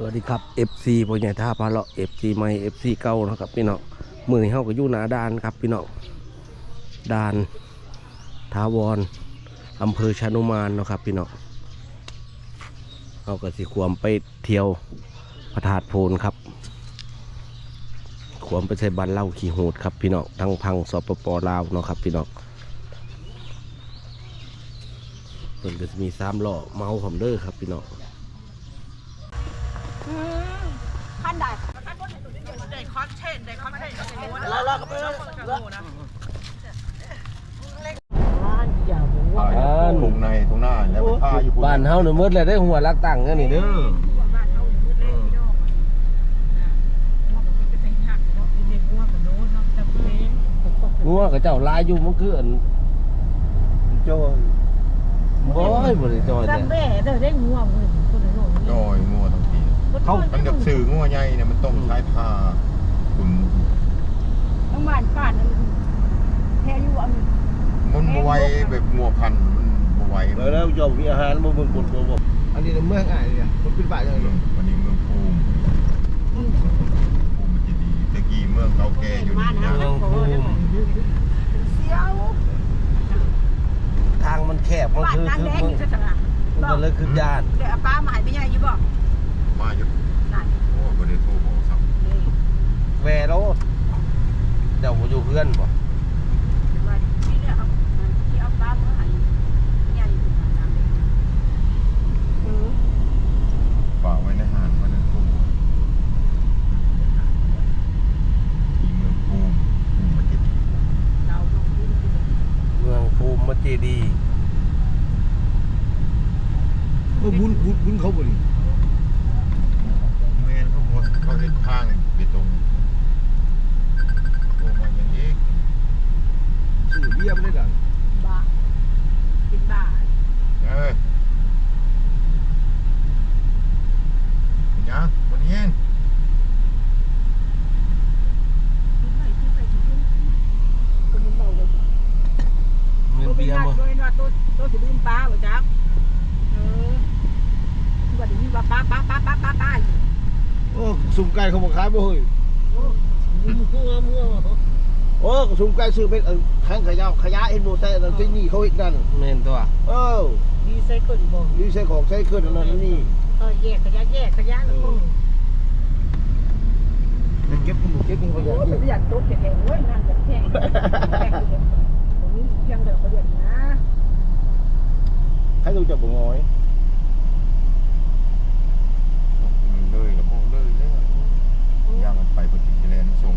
สวัสดีครับ FC พ่อใหญ่ท่าพาเลาะ FC ใหม่ FC เก่านะครับพี่น้องมือนี้เฮาก็อยู่หนาด่านครับพี่น้องด่านทาวรอำเภอชานุมานนะครับพี่น้องเฮาก็สิควมไปเที่ยวพระธาตุโพนครับควมไปใส่บันเล่าขี่หูดครับพี่น้องทั้งพังสปปลาวเนาะครับพี่น้องเพิ่นก็จะมีสามล้อเมาผมเด้อครับพี่น้อง ขั้นใด ได้คอนเทนต์ได้คอนเทนต์ เราเราก็ไปแล้ว อย่าบอกว่า บ้าน ถุงในถุงหน้าแล้วไปผ้าอยู่บ้านเฮาเนี่ยมืดเลยได้หัวลักตั้งกันนี่เด้องัวกับเจ้าลายอยู่มันคืออันโจ้ยบ่อยบ่ได้จอยซัแต่มเบ้เด้อได้งัวมือคนละโลกโจ้ยงัวทั้งทีเขามันกับสื่องัวใหญ่เนี่ยมันต้องใช้ผ้าคุณต้องบ้านป้านั่นแค่อยู่อันมันบไหวแบบงัวพันธุ์มันบ ไหวแล้วแล้วจอมมีอาหารบ่มึงบ่บ่บ่อันนี้เมืองอ่ายเนี่ยมันเป็นป่าอย่างเมืไรองวันนี้เมืองภูมิภูมิมันจะดีตะกี้เมืองเก่าแก่อยู่นี่นะเมืองภูมิเสียวทางมันแคบมันบ้านคือนางคือแดงมึองยู่ซะนะมันก็เลยคือญาติเดี๋ยวเอาป้ามาให้ไปยายอยู่บ่มาอยู่นั่นโอ้บ่ได้โทรบอกซ้นี่แวโรดเจ้าบ่อยู่เพื่อนบ่ ว่าที่เนี่ยเอาที่เอาป้ามาให้ยายอยู่นั่นเออำฝากไว้ในหานมันนั่นภูมิที่เมืองภูมิภูมิมันจะดี เราลงทุน เมืองภูมิมัจเจดีย์เออบุญบุญบุญเขาบ่นี่เมื่อเขาบอกเขาเห็นทางไปตรงโอ้มาอย่างนี้ซื้อเบี้ยไม่ได้ดังบ้าเป็นบ้าเออเป็นยังวันนี้เอง ที่ไหนที่ไหนที่คนมันเบาเลย เมือง ตัวเป็น เบียร์ ญา บ่ ติด้วยว่าตัวตัวสิลืมป้าบ่จ๊ะเออว่าได้ยินว่าป้าป้าป้าป้าป้าป้าอยู่ โอ้ สุ่มไก่เขาบอกขายบ่เฮ้ยโอ้มือมือมือโอ้สุ่มไก่ซื้อเป็นเออทางขยะขยะเห็นบ่ใส่อันนั้นที่นี่เขาเฮ็ดนั่นแม่นตัว เออดีไซเคิลบ่นี่ใส่ของใส่เครื่องอันนั้นอันนี่เออแยกขยะแยกขยะแล้วก็แต่เก็บมันบ่เก็บมันบ่โอ้อยากยเป็นอย่างตุ๊กแข็งเว้ยนั่งแบบแข็งแข็งอยู่ตรงนี้เพียงเดียวประเดี๋ยวนะใครรู้จักบ่งอยเลยกับโอ้เลยเลยย่างมันไปปฏิกิริยาส่ง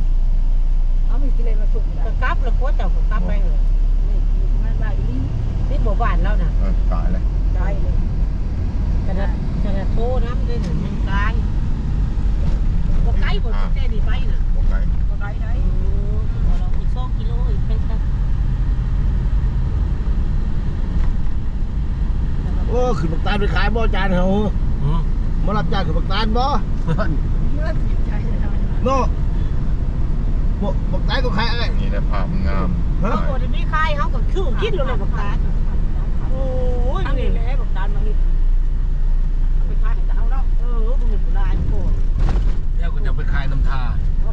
เอามีกิเลสมาส่งได้ กกลับแล้วก็เจ้าก็กลับไปเลย นี่มันได้ดี นี่บ่บ้านแล้วน่ะ เออตายเลย ได้เลย กระดาษกระดาษโทรน้ำด้วยน่ะมันกลายบ่ไกลบ่แค่นี้ไปน่ะ โอเค ก็ได้ได้ โอ้เราอีก2กิโลอีกเป็นซะ โอ้ขึ้น บักตาลไปขายบ่จานเฮาหืมมารับจ้างขึ้นบักตาลบ่เนื้อจิตใจเลยนะเนาะบ่บักตาลก็ขายอะไรนี่แหละภาพมันงามฮะเฮาบ่ได้มีขายเฮาก็คือกินแล้วเลยบักตาลโอ้ยอันนี่นี้แหแหละละบอกตานมาฮิตเอาไปขายให้ตาเนาะเออบ่มีผู้ลายโคตรแล้วก็จะไปขายน้ำทา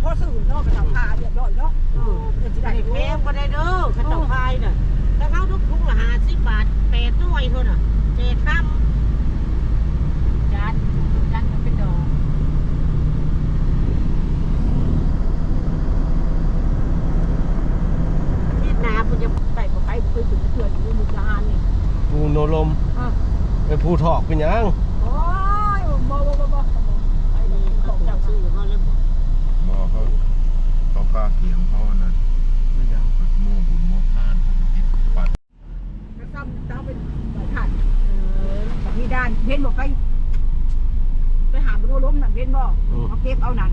เพราะสื่อเนาะไปทำพาเรียบร้อยเนาะเออเงินที่ได้ได้แพแพงงบ่ได้เด้อคันเจ้าขายน่ะแต่เฮาทุกถุงละ50บาท8หน่วยเท่าน่ะเจ็ดคำ จานจานเป็นดอก ที่นาเพิ่นจะ ใส่บ่ ไปบ่เคยถึงเถื่อนอยู่มุกดารนี่ภูโนลมอะไปภูทอกเป็นหยังโอ้ยบ่บ่บ่บ่ไปไปเลนี่ขเขาองเจ้าเจ้าซื้อเขาเลยบอกบอกเขาเขากล้าเขียงเขานั่นเขาโม่บุญโม่ทานเขาติดปัดก็ซ้ำเจ้าเป็นสายถ่านเออแบบมีด้านเพ้นบ่ไป ไปหาบ่ล้มนั่นเพ้นบ่เอาเก็บเอานั่น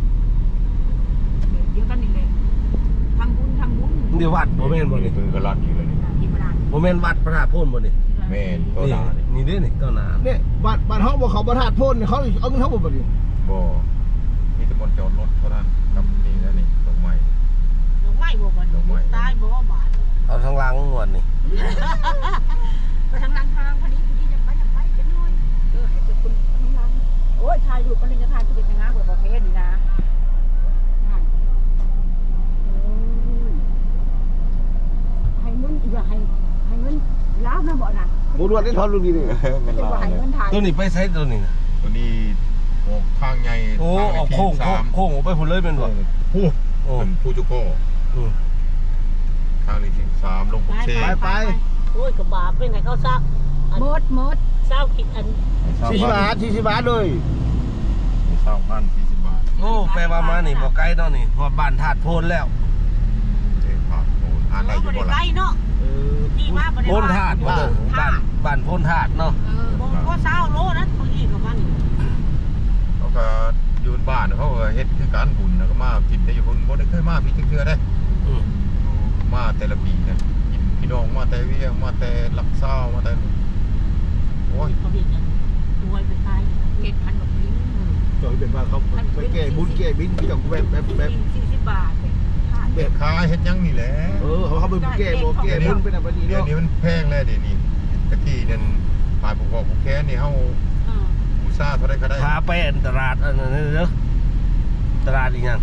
เดี๋ยวกันนี่เลยทำบุญทำบุญ เดี๋ยววัดบ่แม่นบ่นี่ มือกระลัดอยู่เลย นี่ที่บ้านบ่แม่นวัดพระธาตุโพนบ่นี่แม่นตัวนี่ด่านี่นี่เด้นี่ต้นนาเนี่ยบ้านบ้านเฮาบ่เขาบ่ทาดพ่นเขาเอาเงินเฮาบ่บัดนี้บ่มีแต่คนจอดรถเท่านั้นกับนี่แล้วนี่ตรงไม้ดอกไม้บอกว่าดอกไม้ ตายบอกว่าบาทเอาทางหลังงวดนี่ไปทางลังทางพอดีพอดีจะไปจะไปจะน้อยเออให้เป็นคนทางลังโอ้ยถ่ายรูปมันจะถ่ายทุนะ บ่น่ะบูนวดได้ทอนลุงดีนี่เงินจะลาบ่ให้เนี่ยเงินทานตัวนี้ไปใช้ตัวนี้นะตัวนี้ออกทางใหญ่โอ้ทางออกที่โค้งสามโค้งออกไปพุ่นเลยเป็นบ่ผู้โอ้เป็นผู้เจุกโก้อืม ทางที่สามลงไปปุกเชไปไปโอ้ยกับบาปเป็นไงเขาเศร้าอันหมดหมดเศร้าคิดอันสี่สิบบาทสี่สิบบาทเลยเศร้าพันสี่สิบบาทโอ้แปลว่ามานี่บ่ไกลเนาะนี่ฮอดบ้านธาตุโพนแล้วเจ๊ผ่านโอ้อ่านได้อยู่บ่บ่ได้ล่ะไล่เนาะ เออดีมากบ่ได้โพนธาตุบ่เด้อบ้านบ้านโพนธาตุเนาะเออบ่ก็เศร้าโลนั้นบางทีกับมันเขาก็อยืนบ้านเขาก็เฮ็ดคือการบุญนะก็มากินได้อยู่คนบ่ได้เคยมาพี่เทื่อได้อืมมาแต่ละปีเนี่ยกินพี่น้องมาแต่เวียงมาแต่ลักเศร้ามาแต่โอ้ยเขาเห็นกันรวยไปขายเก็ดพันแบบนี้จอยเป็นว่าเขาไปแก้บุญแก้บินพี่ต้องแบบแบบแบบสี่สิบบาท เนี่ยทานเบ็ดขายเฮ็ดหยังนี่แหละเออเขาเขาไปแก้บ่แก้บุญเป็นอะไรนี่เดี๋ยวเนาะนี้มันแพงแล้วเดี๋ยวนี้ตะกี้นั่นฝ่ายปกครองผู้แค้นนี่เฮาเออบูซ่าเท่าไรก็ได้พาไปอันตลาดอันนั้นเด้อตลาดอีหยัง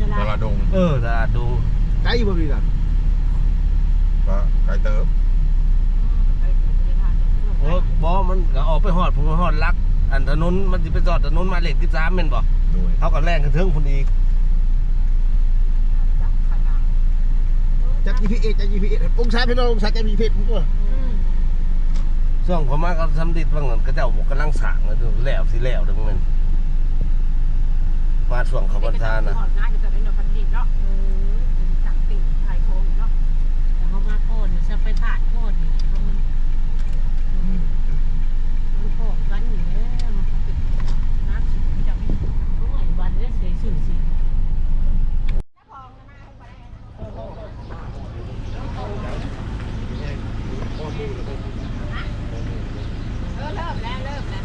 จะตลาลาดดงเออตลาดดูไกลบ่มีน่ะก็ไกลเติบโอ้บ่มันก็ออกไปฮอดพุ่นฮอดลัก อันถนนมันสิไปจอดถนนหมายเลข13แม่นบ่โดยเฮาก็แล่นกันถึงพุ่นอีก จาก GPS จาก GPS องศาพี่น้ององศาจาก GPS ผมก็ช่วงผมมาก็สำดิดว่างั้นก็เจ้าบอกกำลังสร้างแล้วเด้อแล้วสิแล้วเด้อมันมาช่วงเขาบรรทานะง่ายจะได้เนาะพันดีเนาะเออสั่งติ่งถ่ายโควิดเนาะแต่เขามาก่อนจะไปผ่านก่อนนี่มันอืมมันพอกันอยู่แล้วนักสิจะไม่โอ้ยวันนี้เสียชื่อสิเออเริ่มแล้วเริ่มแล้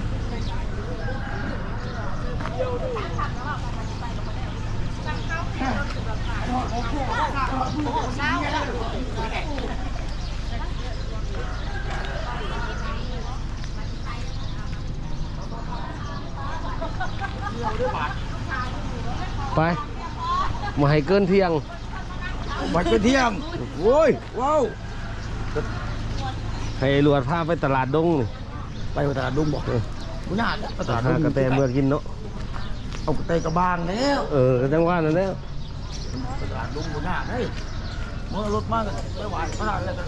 ว ไปมาให้เกินเที่ยงวัดไปเที่ยงโอ้ยว้าวให้รวดพาไปตลาดดงนี่ไปตลาดดุงบ่เออบ่ยากนะตลาดกระแตเมื่อกินเนาะเอากระเตยกระบางแล้วเออจังว่านั่นแหล้ว ตลาดดุงบ่ยากเฮ้ยเมื่อรถมาก็ไปไหว้พระแล้วก็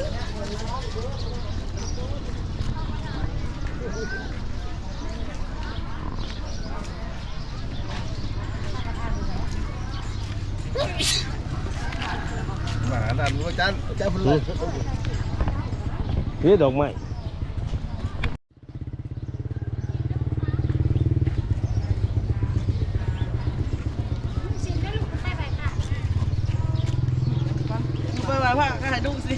มาดันอาจารย์อาจารย์พุ่นเลยนี่ดอกไม้ ไปไหว้พระก็ให้ดุสิ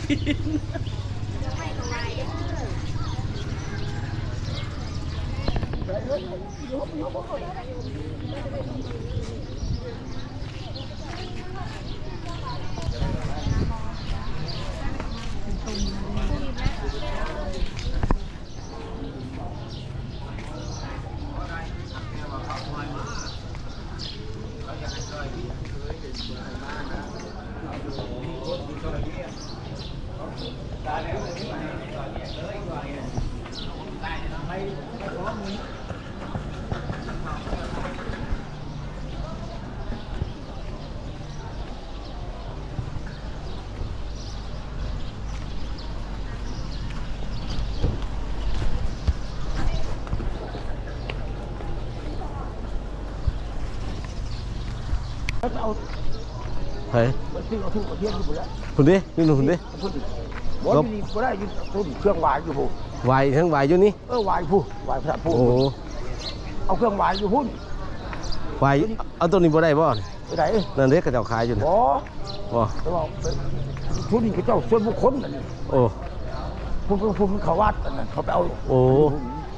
เอาเฮ้ยที่เอาทุกประเทศอยู่หมดแล้วคุณดินี่หนูคุณดิพุ่นบ่มีบ่ได้อยู่พุ่นเครื่องไหวอยู่พุ่นวายทั้งวายอยู่นี่เออไหวพุ่นไหวพระพุ่นโอ้เอาเครื่องไหวอยู่พุ่นวายเอาตัวนี้บ่ได้บ่ไปไหนนั่นเด็กกระเจ้าขายอยู่นะบ่บ่แต่ว่าพุ่นนี่เขาเจ้าส่วนบุคคลนั่นนี่โอ้พุ่นพุ่นเขาวัดอันนั้นเขาไปเอาโอ้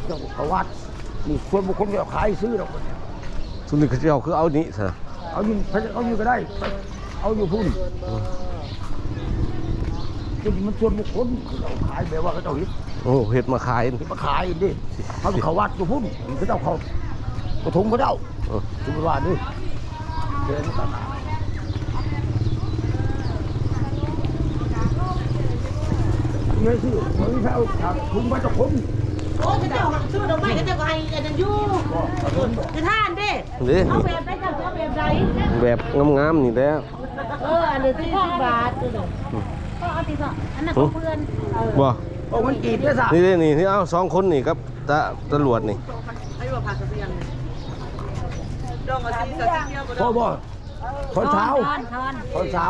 เจ้าเขาวัดนี่ส่วนบุคคลเขาขายซื้อเราสุนิกระเจ้าคือเอานี้ซะ เอาอยู่เอาอยู่ก็ได้ เอาอยู่พุ่นพุ่นมันส่วนบุคคลเขาขายแบบว่าเขาเจ้าเฮ็ดโอ้เฮ็ดมาขายที่มาขายดิเขาเขาวัดอยู่พุ่นเขาเจ้าเขากระทงเขาเจ้าเออจุฬาดิเดินตลาดไม่ซื้อไม่เอาครับคุณมาจะคุ้มโอ้ยเจ้าซื้อดอกไม้ก็เจ้าก็ให้อันนั้นอยู่จะทานเด้นี่เอาแบบได้เจ้าจะเอา แบบใดแบบงามๆนี่แหล้วเอออันนี้ที่สิบบาทเลยก็เอาติดอะอันนั้นของเพื่อนเออบ่โอ้มันกีบเนี่ยสะนี่นี่นี่เอาสองคนนี่ครับตาตำรวจนี่พ่อบ่ตอนเช้าทอนทอนตอนเช้า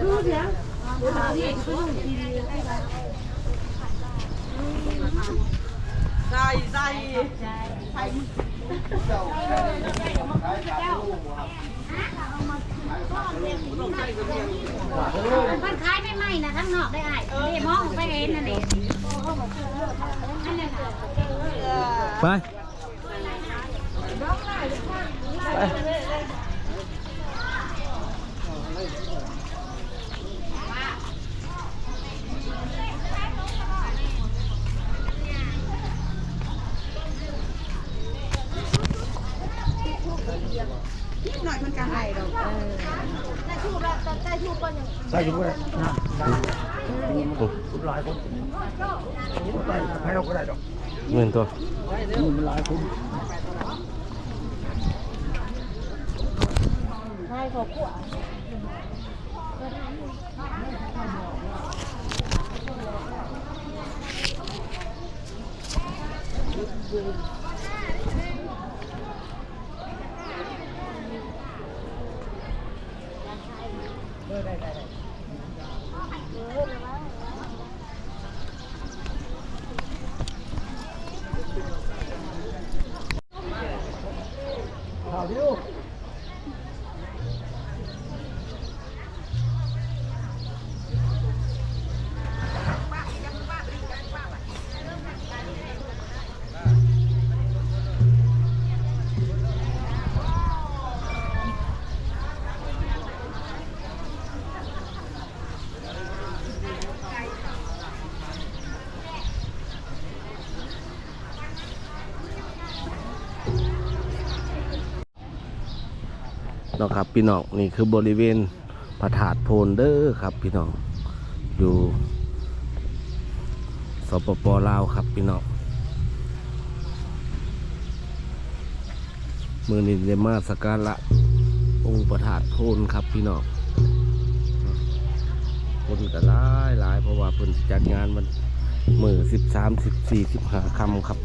คือเสียง มันขายไม่ไหมนะทั้งนอกได้ไอ้เดียมองไปเองนั่นเองไป หน่อยมันก็ให้ดอกใส่อยู่ก็ได้นะหลายคนให้เราก็ได้ดอกเงินตัวนี่มันหลายคนข่าวเดียว เนะครับพี่น้องนี่คือบริเวณพระธาตุโพนเด้อครับ พี่น้องอยู่สปปลาวครับพี่น้องมือนี้ได้มาสการะองค์พระธาตุโพนครับพี่น้องคนก็หลายหลายเพราะว่าเพิ่นจัดงานมันมือสิบสามสิบสี่สิบห้าคำครับ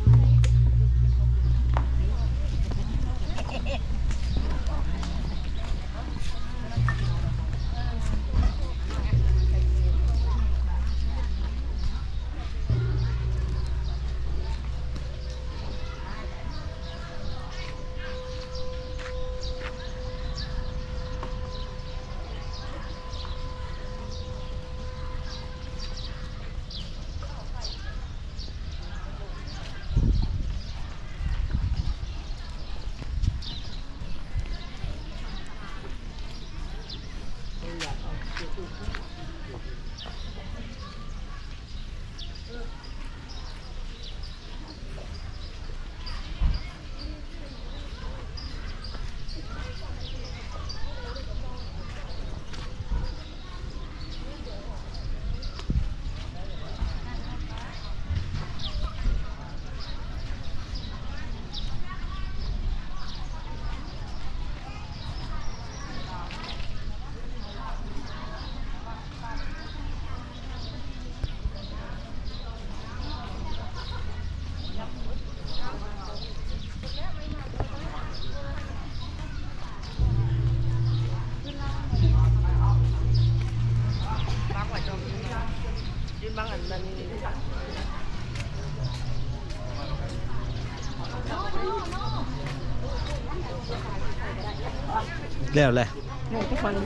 แล้วแหละนี่ทุกคนแล้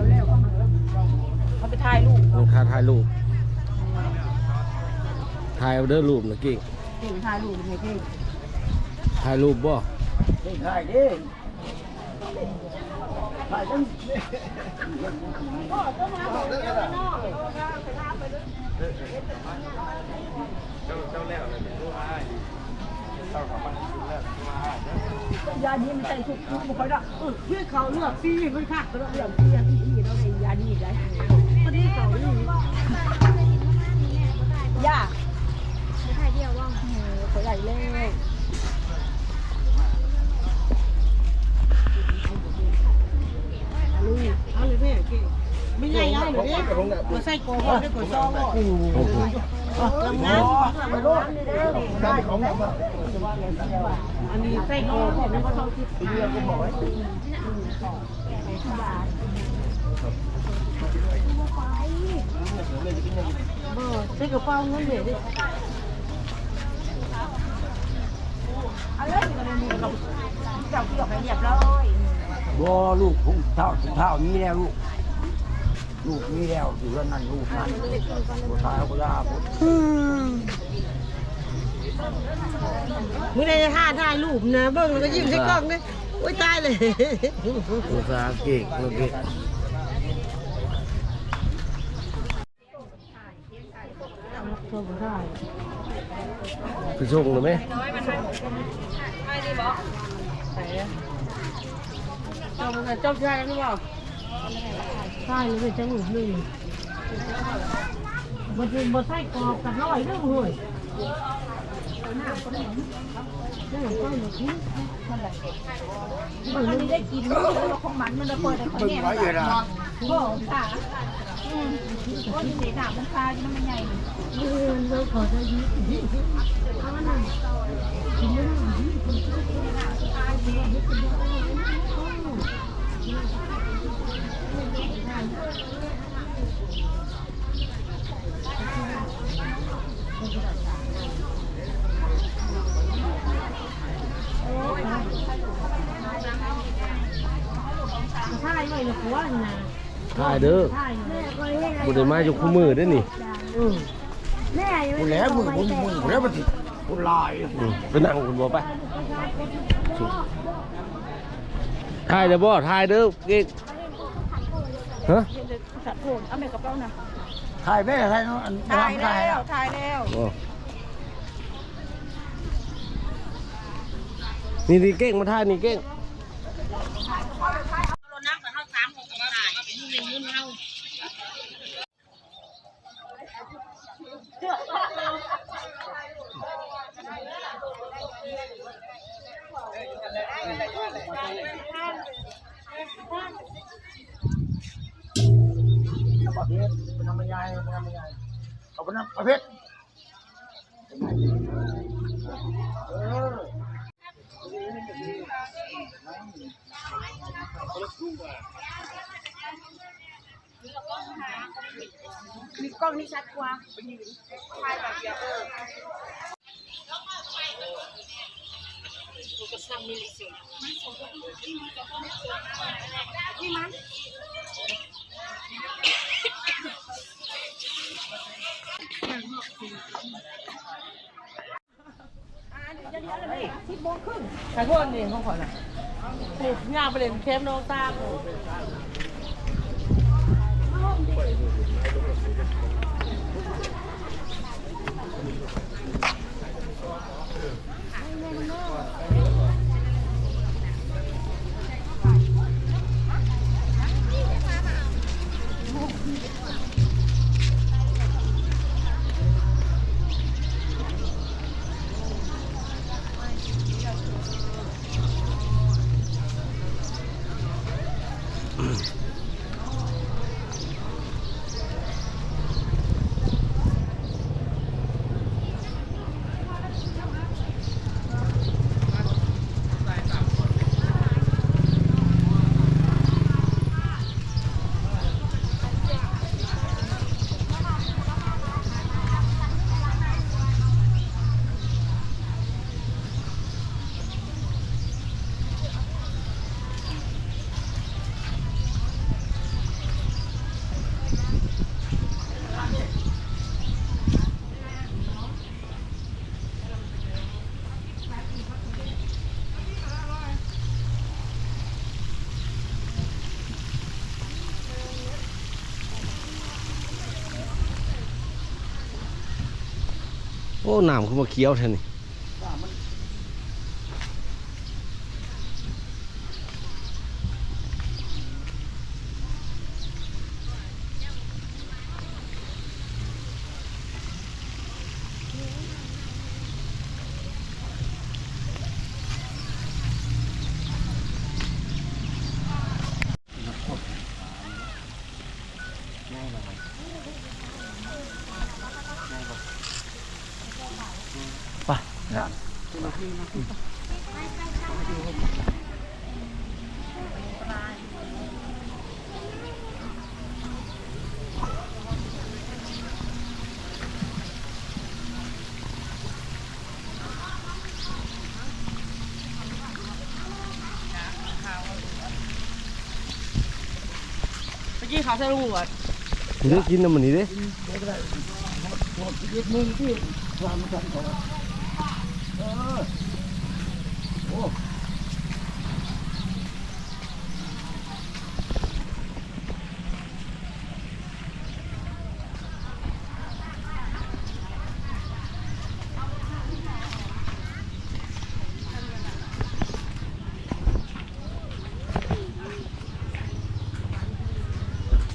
วแล้วก็มาเขาไปถ่ายรูปมันค่าถ่ายรูปถ่ายเอาเด้อรูปนะกิ่งถึงถ่ายรูปไงพี่ถ่ายรูปบ่นี่ใช่ดิใช่ตั้งย ยาดีมันใจสุกทุกบุคคลละเออเพื่อเขาเลือกพี่ไม่ขาดก็เลือกพี่พี่เราได้ยาดีได้พอดีเขานี่ยาไม่ถ่เดียวว่างเขาใหญ่เลยเอาเลยแม่เก่งไม่ใหญ่เอาเลยเนี่ยมาใส่โกหกได้กดซองอะโอ้โห อันนี้ใส่โกหกได้กดซองเรียกก็บอกไว้เบอร์ใส่กระเป๋าเงินเด็ดดิเอาเลยเจ้าที่ออกไปเรียบร้อยบ่ลูกผมเท่าเท่านี้แล้วลูก ลูกนี้แล้วอยู่แล้วนั่นลูกนั่นผู้ชายเขาก็ยาผมมึงได้ท่าถ่ายรูปนะเบิ่งแล้วก็ยิ้มใส่กล้องเลยโอ้ยตายเลยภาษาเก่งเมื่อกี้ชมถ่ายไปส่งเลยไหมจอมกันจอมชายกันหรือเปล่า ใช่เลยจังหวะนึงมันเป็นบะไส้กรอบกับร้อยเรื่องเลยน้ำก็ได้น้ำก็ได้ทิ้งมันไม่ได้กินมันเราของมันมันจะเปิดแต่ของเพิ่งแง่ไว้เวลาโอ้ค่ะอืมโอ้ยเสียหนามันคาอยู่มันไม่ใหญ่เออเราขอได้ยินเอาหน่อยกินไม่ได้ ถ่ายไว้ละผัวนี่นะถ่ายเด้อถ่ายอยู่บุได้มาอยู่คู่มือเด้อนี่อืมแม่ยังคุไม่ณแล้วมึงมึงมึงแล้วมันติคุณลายอืมไปนั่งคุณบ่ไปสุถ่ายเด้อบ่ถ่ายเด้อเก่ง ฮะสัตว์โผล่เอาแม่กับเรานะถ่ายแม่ถ่ายน้องอันถ่ายถ่ายแล้วถ่ายแล้วอ๋อนี่ดีเก่งมาถ่ายนี่เก่ง เป็นน้ำมันยายเป็นน้ำมันยายเอาเป็นประเภทมีกล้องนี่ชัดกว่าถ่ายแบบเดียวเออ ถ่ายพวกนี้เขาขอนะถูกงานไปเล่นเคมโนตาโโอ้น้ำขึ้นมาเคี้ยวแทนนี่าใส่ลูกอะเดี๋ยวกินน้ำมันนี่เด้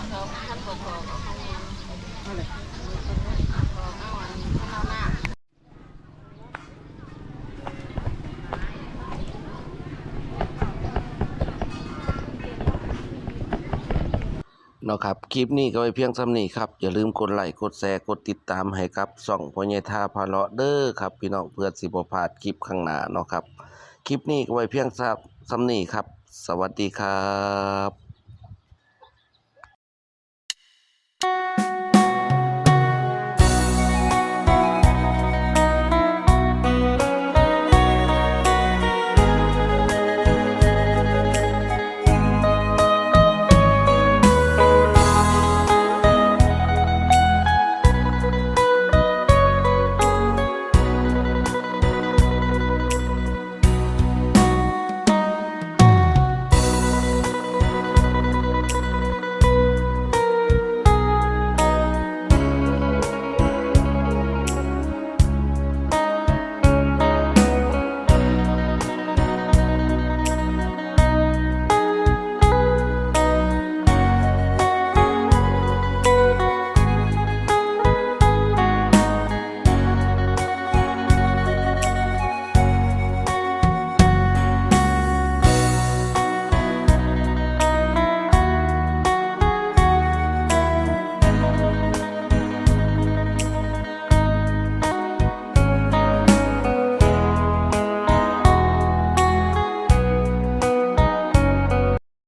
ลาคนขับรถนี่เนาะครับ คลิปนี้ก็ไว้เพียงซ้ำนี้ครับ อย่าลืมกดไลค์กดแชร์กดติดตามให้กับส่องพญท่าพาเลาะเด้อครับ พี่น้องเพื่อสิบพาดคลิปข้างหน้าเนาะครับ คลิปนี้ก็ไว้เพียงซ้ำนี้ครับ สวัสดีครับ